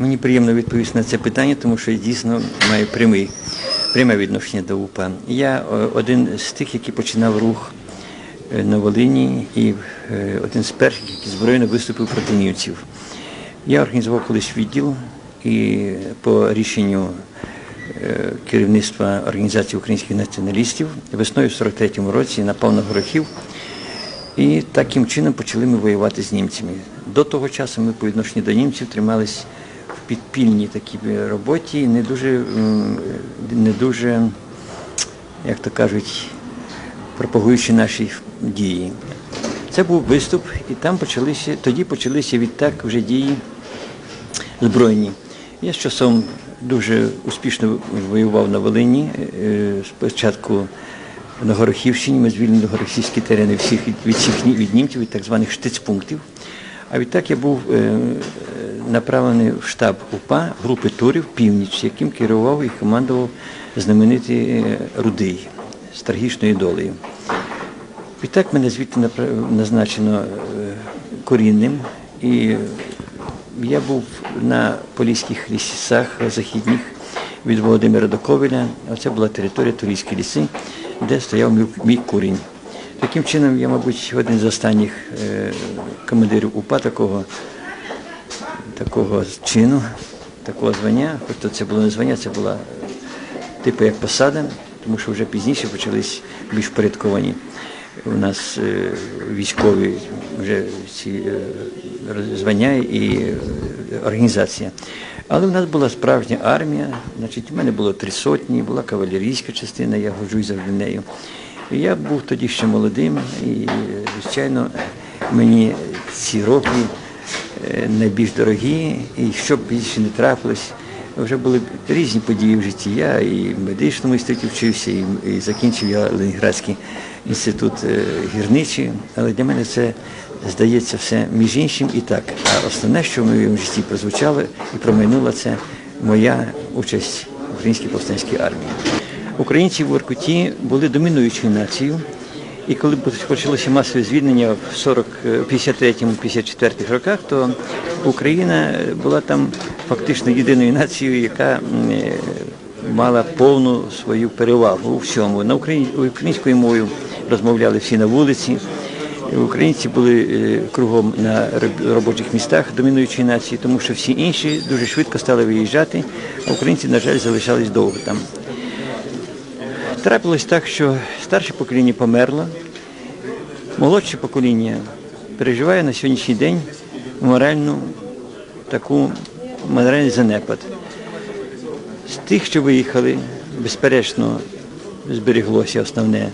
Мені приємно відповісти на це питання, тому що я дійсно маю прямий, пряме відношення до УПА. Я е, один з тих, який починав рух е, на Волині і е, один з перших, який збройно виступив проти німців. Я організував колись відділ і по рішенню керівництва Організації українських націоналістів весною в 43-му році напав на горохів. І таким чином почали ми воювати з німцями. До того часу ми по відношенню до німців тримались підпільній такій роботі, не дуже, не дуже, як то кажуть, пропагуючи наші дії. Це був виступ, і там почалися, тоді почалися відтак вже дії збройні. Я з часом дуже успішно воював на Волині. Е, Спочатку на Горохівщині ми звільнили горохівські терени всіх від, від, від німців, від так званих штицпунктів. А відтак я був е, е, направлений в штаб УПА групи турів Північ, яким керував і командував знаменитий е, Рудий з трагічною долею. Відтак мене звідти назначено е, корінним, і я був на поліських лісах західних від Володимира до Ковеля. Оце була територія Турійські ліси, де стояв мій, курінь. Таким чином, я, мабуть, один з останніх е, командирів УПА такого, такого чину, такого звання, хоч то це було не звання, це була типу як посада, тому що вже пізніше почались більш впорядковані у нас е, військові вже ці е, звання і е, організація. Але в нас була справжня армія, значить, у мене було три сотні, була кавалерійська частина, я годжусь завжди нею. І я був тоді ще молодим, і, звичайно, мені ці роки найбільш дорогі, і що б більше не трапилось, вже були різні події в житті. Я і в медичному інституті вчився, і, і закінчив я Ленінградський інститут е, гірничий, але для мене це здається все між іншим і так. А основне, що в моєму житті прозвучало і промайнуло, це моя участь в українській повстанській армії. Українці в Воркуті були домінуючою нацією. І коли почалося масове звільнення в 40, е, 53-54 роках, то Україна була там фактично єдиною нацією, яка е, мала повну свою перевагу у всьому. На українською мовою розмовляли всі на вулиці. Українці були е, кругом на робочих містах домінуючої нації, тому що всі інші дуже швидко стали виїжджати, а українці, на жаль, залишались довго там. Трапилось так, що старше покоління померло, молодше покоління переживає на сьогоднішній день моральну таку моральний занепад. З тих, що виїхали, безперечно, зберіглося основне,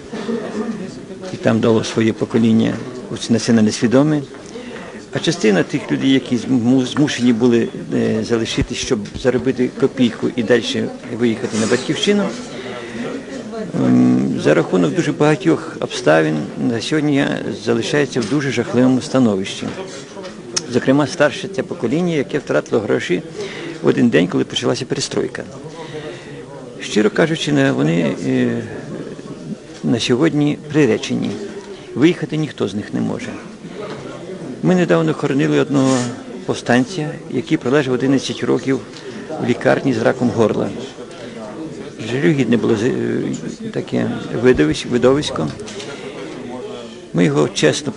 і там дало своє покоління національно свідоме. А частина тих людей, які змушені були е, залишитись, щоб заробити копійку і далі виїхати на батьківщину, За рахунок дуже багатьох обставин на сьогодні залишається в дуже жахливому становищі. Зокрема, старше це покоління, яке втратило гроші в один день, коли почалася перестройка. Щиро кажучи, вони е, на сьогодні приречені. Виїхати ніхто з них не може. Ми недавно хоронили одного повстанця, який пролежав 11 років в лікарні з раком горла. Жалюгідне було е, таке видовисько. Ми його чесно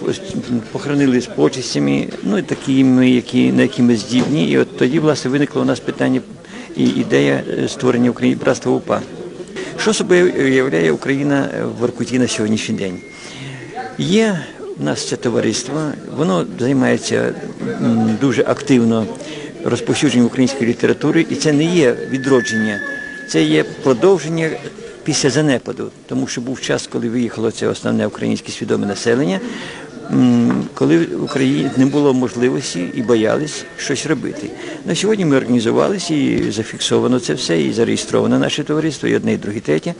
похоронили з почестями, ну і такими, які, на які ми здібні. І от тоді, власне, виникло у нас питання і ідея е, створення України братства УПА. Що собою уявляє Україна в Воркуті на сьогоднішній день? Є в нас це товариство, воно займається дуже активно розповсюдженням української літератури, і це не є відродження, це є продовження після занепаду, тому що був час, коли виїхало це основне українське свідоме населення, коли в Україні не було можливості і боялись щось робити. На сьогодні ми організувалися і зафіксовано це все, і зареєстровано наше товариство, і одне, і друге, третє.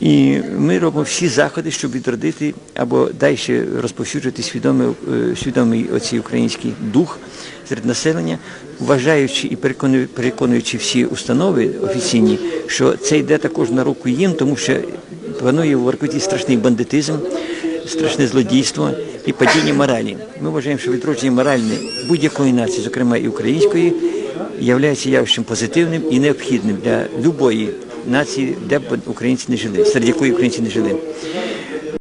І ми робимо всі заходи, щоб відродити або далі розповсюджувати свідомий, е, свідомий оцей український дух серед населення, вважаючи і перекону- переконуючи всі установи офіційні, що це йде також на руку їм, тому що панує в Воркуті страшний бандитизм, страшне злодійство і падіння моралі. Ми вважаємо, що відродження моральне будь-якої нації, зокрема і української, являється явищем позитивним і необхідним для будь-якої нації, де б українці не жили, серед якої українці не жили.